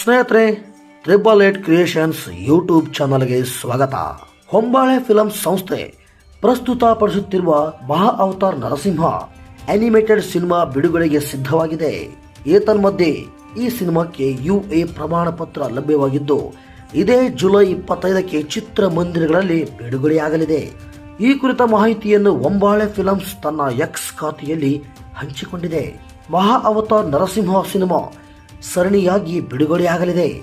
ಸ್ನೇಹಿತರೆ triple eight creations YouTube ಚಾನಲ್ಗೆ ಸ್ವಾಗತ. ಹೊಂಬಾಳೆ ಫಿಲಂ ಸಂಸ್ಥೆ ಪ್ರಸ್ತುತಪಡಿಸುತ್ತಿರುವ ಮಹಾ ಅವತಾರ್ ನರಸಿಂಹ ಅನಿಮೇಟೆಡ್ ಸಿನಿಮಾ ಬಿಡುಗಡೆಗೆ ಸಿದ್ಧವಾಗಿದೆ. ಏತನ್ಮಧ್ಯೆ, ಈ ಸಿನಿಮಾಕ್ಕೆ ಯು ಎ ಪ್ರಮಾಣ ಪತ್ರ ಲಭ್ಯವಾಗಿದ್ದು, ಇದೇ ಜುಲೈ ಇಪ್ಪತ್ತೈದಕ್ಕೆ ಚಿತ್ರಮಂದಿರಗಳಲ್ಲಿ ಬಿಡುಗಡೆಯಾಗಲಿದೆ. ಈ ಕುರಿತ ಮಾಹಿತಿಯನ್ನು ಒಂಬಾಳೆ ಫಿಲಮ್ಸ್ ತನ್ನ ಎಕ್ಸ್ ಖಾತೆಯಲ್ಲಿ ಹಂಚಿಕೊಂಡಿದೆ. ಮಹಾ ಅವತಾರ್ ನರಸಿಂಹ ಸಿನಿಮಾ ಸರಣಿಯಾಗಿ ಬಿಡುಗಡೆಯಾಗಲಿದೆ.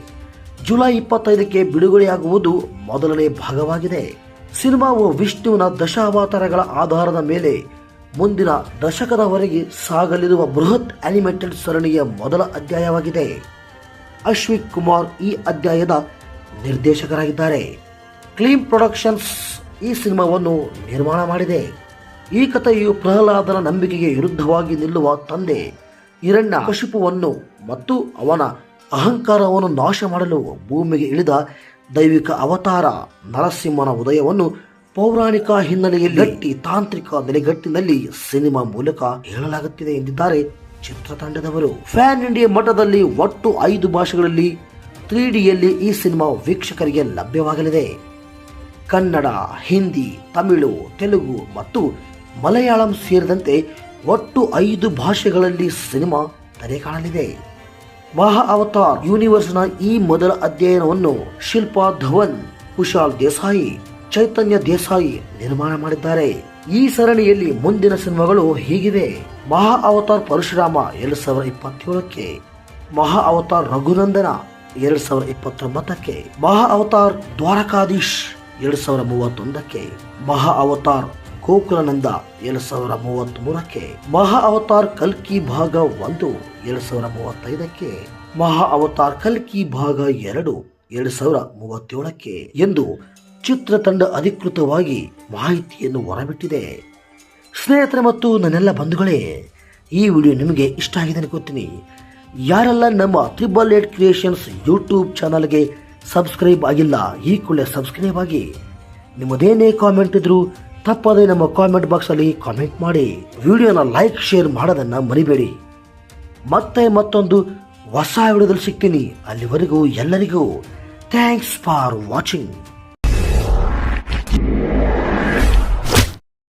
ಜುಲೈ ಇಪ್ಪತ್ತೈದಕ್ಕೆ ಬಿಡುಗಡೆಯಾಗುವುದು ಮೊದಲನೇ ಭಾಗವಾಗಿದೆ. ಸಿನಿಮಾವು ವಿಷ್ಣುವಿನ ದಶಾವತಾರಗಳ ಆಧಾರದ ಮೇಲೆ ಮುಂದಿನ ದಶಕದವರೆಗೆ ಸಾಗಲಿರುವ ಬೃಹತ್ ಅನಿಮೇಟೆಡ್ ಸರಣಿಯ ಮೊದಲ ಅಧ್ಯಾಯವಾಗಿದೆ. ಅಶ್ವಿಕ್ ಕುಮಾರ್ ಈ ಅಧ್ಯಾಯದ ನಿರ್ದೇಶಕರಾಗಿದ್ದಾರೆ. ಕ್ಲೀಮ್ ಪ್ರೊಡಕ್ಷನ್ಸ್ ಈ ಸಿನಿಮಾವನ್ನು ನಿರ್ಮಾಣ ಮಾಡಿದೆ. ಈ ಕಥೆಯು ಪ್ರಹ್ಲಾದನ ನಂಬಿಕೆಗೆ ವಿರುದ್ಧವಾಗಿ ನಿಲ್ಲುವ ತಂದೆ ಹಿರಣ್ಯ ಕಶಿಪುವನ್ನು ಮತ್ತು ಅವನ ಅಹಂಕಾರವನ್ನು ನಾಶ ಮಾಡಲು ಭೂಮಿಗೆ ಇಳಿದ ದೈವಿಕ ಅವತಾರ ನರಸಿಂಹನ ಉದಯವನ್ನು ಪೌರಾಣಿಕ ಹಿನ್ನೆಲೆಯಲ್ಲಿ ಗಟ್ಟಿ ತಾಂತ್ರಿಕ ನೆಲೆಗಟ್ಟಿನಲ್ಲಿ ಸಿನಿಮಾ ಮೂಲಕ ಹೇಳಲಾಗುತ್ತಿದೆ ಎಂದಿದ್ದಾರೆ ಚಿತ್ರತಂಡದವರು. ಫ್ಯಾನ್ ಇಂಡಿಯಾ ಮಟ್ಟದಲ್ಲಿ ಒಟ್ಟು ಐದು ಭಾಷೆಗಳಲ್ಲಿ ತ್ರೀ ಡಿಯಲ್ಲಿ ಈ ಸಿನಿಮಾ ವೀಕ್ಷಕರಿಗೆ ಲಭ್ಯವಾಗಲಿದೆ. ಕನ್ನಡ, ಹಿಂದಿ, ತಮಿಳು, ತೆಲುಗು ಮತ್ತು ಮಲಯಾಳಂ ಸೇರಿದಂತೆ ಒಟ್ಟು ಐದು ಭಾಷೆಗಳಲ್ಲಿ ಸಿನಿಮಾ ತೆರೆ ಕಾಣಲಿದೆ ಮಹಾ ಅವತಾರ್ ಯೂನಿವರ್ಸ್ನ ಈ ಮೊದಲ ಅಧ್ಯಯನವನ್ನು ಶಿಲ್ಪಾ ಧವನ್, ಕುಶಾಲ್ ದೇಸಾಯಿ, ಚೈತನ್ಯ ದೇಸಾಯಿ ನಿರ್ಮಾಣ ಮಾಡಿದ್ದಾರೆ. ಈ ಸರಣಿಯಲ್ಲಿ ಮುಂದಿನ ಸಿನಿಮಾಗಳು ಹೀಗಿವೆ. ಮಹಾ ಅವತಾರ್ ಪರಶುರಾಮ ಎರಡ್ ಸಾವಿರದ ಇಪ್ಪತ್ತೇಳಕ್ಕೆ ಮಹಾ ಅವತಾರ್ ರಘುನಂದನ ಎರಡ್ ಸಾವಿರದ ಇಪ್ಪತ್ತೊಂಬತ್ತಕ್ಕೆ ಮಹಾ ಅವತಾರ್ ದ್ವಾರಕಾಧೀಶ್ ಎರಡ್ ಸಾವಿರದ ಮೂವತ್ತೊಂದಕ್ಕೆ ಮಹಾ ಅವತಾರ್ ಗೋಕುಲನಂದ ಎರಡು ಸಾವಿರ ಮೂವತ್ತ್ ಮೂರಕ್ಕೆ ಮಹಾ ಅವತಾರ್ ಕಲ್ಕಿ ಭಾಗ ಒಂದು, ಎರಡು ಸಾವಿರ ಮೂವತ್ತೈದಕ್ಕೆ ಮಹಾ ಅವತಾರ್ ಕಲ್ಕಿ ಭಾಗ ಎರಡು ಎರಡು ಸಾವಿರ ಮೂವತ್ತೇಳಕ್ಕೆ ಎಂದು ಚಿತ್ರತಂಡ ಅಧಿಕೃತವಾಗಿ ಮಾಹಿತಿಯನ್ನು ಹೊರಬಿಟ್ಟಿದೆ. ಸ್ನೇಹಿತರೆ ಮತ್ತು ನನ್ನೆಲ್ಲ ಬಂಧುಗಳೇ, ಈ ವಿಡಿಯೋ ನಿಮಗೆ ಇಷ್ಟ ಆಗಿದೆ ಅನ್ಕೋತೀನಿ. ಯಾರೆಲ್ಲ ನಮ್ಮ ತ್ರಿಬಲ್ ಏಟ್ ಕ್ರಿಯೇಷನ್ಸ್ ಯೂಟ್ಯೂಬ್ ಚಾನಲ್ಗೆ ಸಬ್ಸ್ಕ್ರೈಬ್ ಆಗಿಲ್ಲ, ಈ ಕೂಡಲೇ ಸಬ್ಸ್ಕ್ರೈಬ್ ಆಗಿ. ನಿಮ್ಮದೇನೇ ಕಾಮೆಂಟ್ ಇದ್ರೂ ತಪ್ಪದೆ ನಮ್ಮ ಕಾಮೆಂಟ್ ಬಾಕ್ಸಲ್ಲಿ ಕಾಮೆಂಟ್ ಮಾಡಿ. ವಿಡಿಯೋನ ಲೈಕ್ ಶೇರ್ ಮಾಡೋದನ್ನ ಮರಿಬೇಡಿ. ಮತ್ತೆ ಮತ್ತೊಂದು ಹೊಸ ವಿಡಿಯೋದಲ್ಲಿ ಸಿಗ್ತೀನಿ. ಅಲ್ಲಿವರೆಗೂ ಎಲ್ಲರಿಗೂ ಥ್ಯಾಂಕ್ಸ್ ಫಾರ್ ವಾಚಿಂಗ್